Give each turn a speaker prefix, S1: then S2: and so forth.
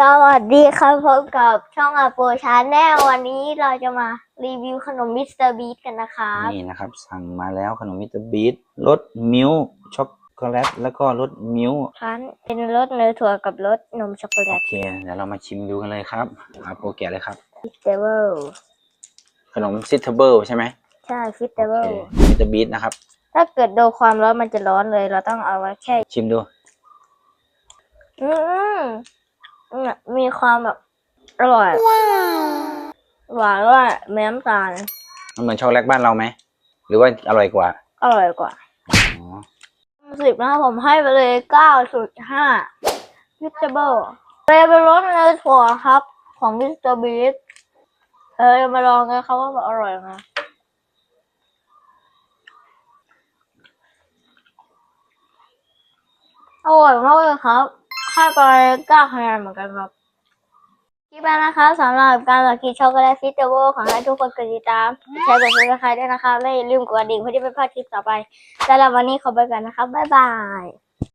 S1: สวัสดีครับพบกับช่องอาโปชาแนลวันนี้เราจะมารีวิวขนมมิสเตอร์บีทกันนะครับ
S2: นี่นะครับ สั่งมาแล้วขนมมิสเตอร์บีทรสมิลค์ช็อกโกแลตแล้วก็รสมิลค์
S1: ร้านเป็นรสเนยถั่วกับรสนมช็อกโกแล
S2: โอ
S1: ต
S2: เคเดี๋ยวเรามาชิมดูกันเลยครับอาโปแกะเลยครับ
S1: ฟิตเตอร์
S2: ขนมซิทเทเบิลใช่ไหม
S1: ใช่ฟิตเตอ
S2: โอ
S1: ร์
S2: เคมิสเตอร์บีทนะครับ
S1: ถ้าเกิดโดนความร้อนมันจะร้อนเลย เราต้องเอาไว้แค่
S2: ชิมดู
S1: อืมเนี่ย มีความแบบอร่อย หวานด้วยแม้น้ำตาล
S2: มันเหมือนช็อกโกแลตบ้านเราไหม หรือว่าอร่อยกว่า
S1: อร่อยกว่า
S2: อ๋อ
S1: สิบนะครับผมให้ไปเลยเก้าจุดห้าฟิตเตอร์เลยเป็นรสเนยถั่วครับ ของมิสเตอร์บีทเออมาลองกันครับว่ามันอร่อยไหมอร่อยมากเลยครับ ให้ไปเก้าคะแนนเหมือนกันครับคลิปนี้นะคะสำหรับการลักกี้ช็อกโกแลตฟิตเตอร์ขอให้ทุกคนกดติดตามแชร์กดซับสไครต์ด้วยนะคะและอย่าลืมกดกระดิ่งเพื่อที่ไม่พลาดคลิปต่อไปสำหรับวันนี้ขอไปกันนะครับบ๊ายบาย